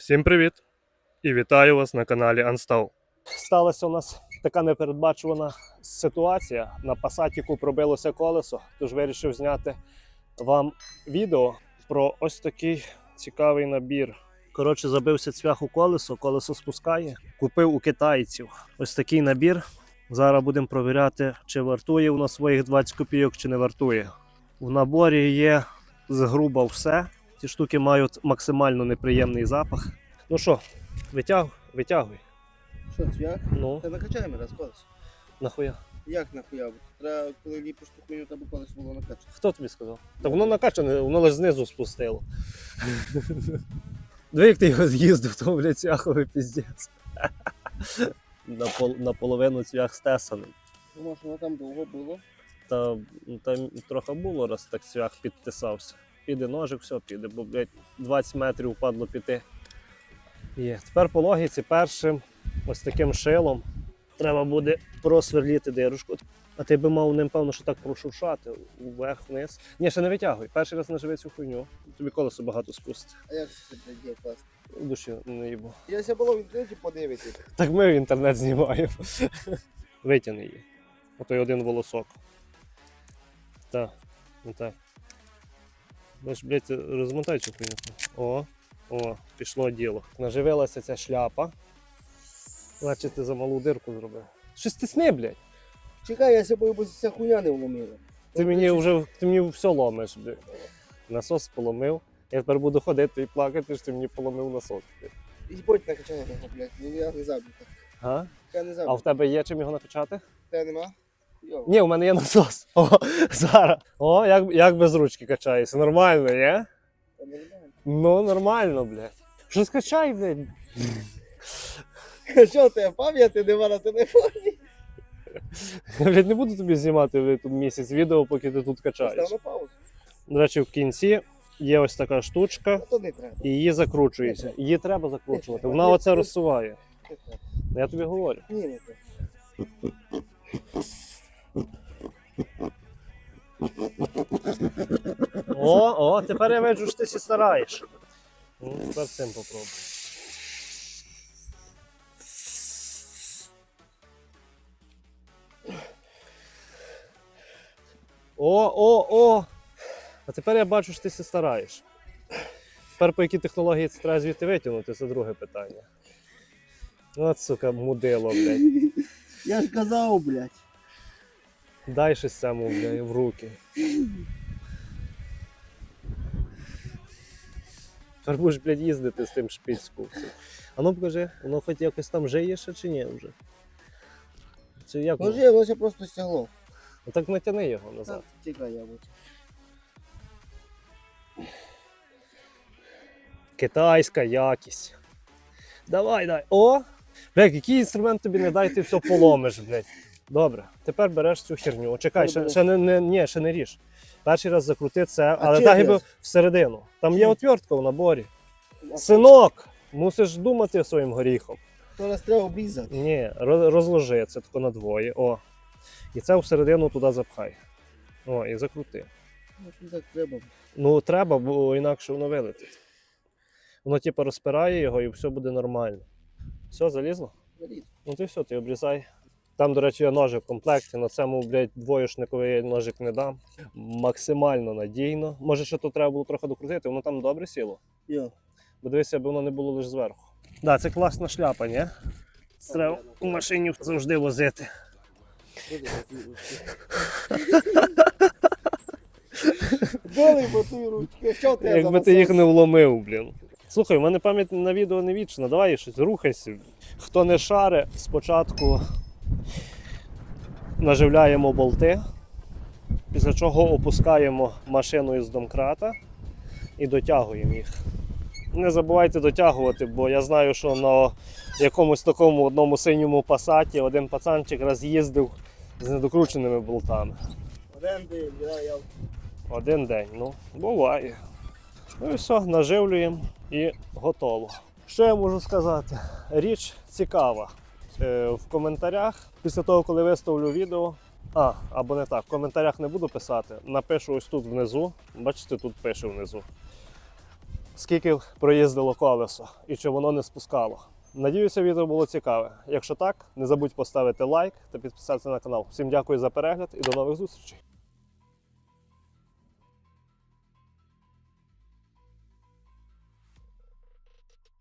Всім привіт! І вітаю вас на каналі Unstall. Сталася у нас така непередбачувана ситуація. На пасатіку пробилося колесо, тож вирішив зняти вам відео про ось такий цікавий набір. Коротше, забився цвях у колесо, колесо спускає. Купив у китайців ось такий набір. Зараз будемо провіряти, чи вартує воно своїх 20 копійок, чи не вартує. В наборі є згруба все. Ці штуки мають максимально неприємний запах. Ну що, витягуй, витягуй. Що, цвях? Ну, Та накачаємо раз колесо. нахуя. Як нахуя? Треба, коли ліпиш ту хуйню, треба колесо було накачати. Хто тобі сказав? Та воно накачане, воно лише знизу спустило. Диви, як ти його з'їздив, то, блядь, цвяховий піздець. Напол- Наполовину цвях стесаний. Тому що воно там довго було. Та ну, там трохи було, раз так цвях підтисався. Піде ножик, все піде, бо, блядь, 20 метрів впадло піти. Є. Тепер по логіці першим ось таким шилом треба буде просверліти дирочку. А ти би мав ним, певно, що так прошуршати вверх-вниз. Ні, ще не витягуй. Перший раз наживи цю хуйню. Тобі колесо багато спустить. А як це блядь, є класно? Душі не їбу. Я ся було в інтернеті подивитися. Так ми в інтернет знімаємо. Витягни її. Отой один волосок. Так, ну так. Бач, блядь, розмотай цю хуйню. О, о, пішло діло. Наживилася ця шляпа. Значить, ти за малу дирку зробив. Щось тисни, блядь. Чекай, я бою, бо ця хуйня не вломила. Ти мені вже ти мені все ломиш, блядь. Насос поломив. Я тепер буду ходити і плакати, що ти мені поломив насос. блядь. І будь накачай його, блядь. Ну я не забув так. А? Я не а забув. в тебе є чим його накачати? Тебе нема? Ні, у мене є насос. О, зараз. О, як, як без ручки качається. Нормально, є? Ну, нормально, блядь. Що скачай, блядь. Що ти, пам'яти нема на телефоні? Я блядь, не буду тобі знімати блядь, тут місяць відео, поки ти тут качаєш. До речі, в кінці є ось така штучка, і її закручується. Її треба закручувати. Вона оце розсуває. Я тобі говорю. Ні, не треба. О, о, тепер я бачу, що ти сі стараєш. Ну, тепер цим попробуй. О, о, о! А тепер я бачу, що ти сі стараєш. Тепер по якій технології це треба звідти витягнути, це друге питання. От, сука, мудило, блядь. Я ж казав, блядь. Дай щось цьому в руки. Тепер будеш, блядь, їздити з тим шпицьком. А ну покажи, воно хоч якось там жиє ще чи ні вже? Чи як? воно? Може, воно просто стягло. Ну так натяни його назад. Так, Чекай, я. Китайська якість. Давай, дай. О! Блядь, який інструмент тобі не дай, ти все поломиш, блядь. Добре, тепер береш цю херню. Чекай, ще, ще не, не, ні, ще не ріж. Перший раз закрути це, але так ніби всередину. Там є отвертка в наборі. Синок, мусиш думати своїм горіхом. То нас треба обрізати. Ні, роз- розложи це тако на двоє. О. І це всередину туди запхай. О, і закрути. Ну, Так треба. Ну, треба, бо інакше воно вилетить. Воно, типу, розпирає його і все буде нормально. Все, залізло? Беріть. Ну ти все, ти обрізай. Там, до речі, є ножик в комплекті. На цьому, блядь, двоєшниковий я ножик не дам. Максимально надійно. Може, ще тут треба було трохи докрутити, воно там добре сіло. Бо дивися, аби воно не було лише зверху. Так, да, це класна шляпа, ні? Це треба у машині завжди возити. Болий мотуй ручки. Що ти Якби ти їх не вломив, блін. Слухай, у мене пам'ять на відео не вічна. Давай щось рухайся. Хто не шаре, спочатку наживляємо болти, після чого опускаємо машину із домкрата і дотягуємо їх. Не забувайте дотягувати, бо я знаю, що на якомусь такому одному синьому пасаті один пацанчик раз їздив з недокрученими болтами. Один день, я, я Один день, ну, буває. Ну і все, наживлюємо і готово. Що я можу сказати? Річ цікава. Е, в коментарях, після того, коли виставлю відео, а, або не так, в коментарях не буду писати, напишу ось тут внизу. Бачите, тут пише внизу. скільки проїздило колесо і чи воно не спускало. Надіюся, відео було цікаве. Якщо так, не забудь поставити лайк та підписатися на канал. Всім дякую за перегляд і до нових зустрічей.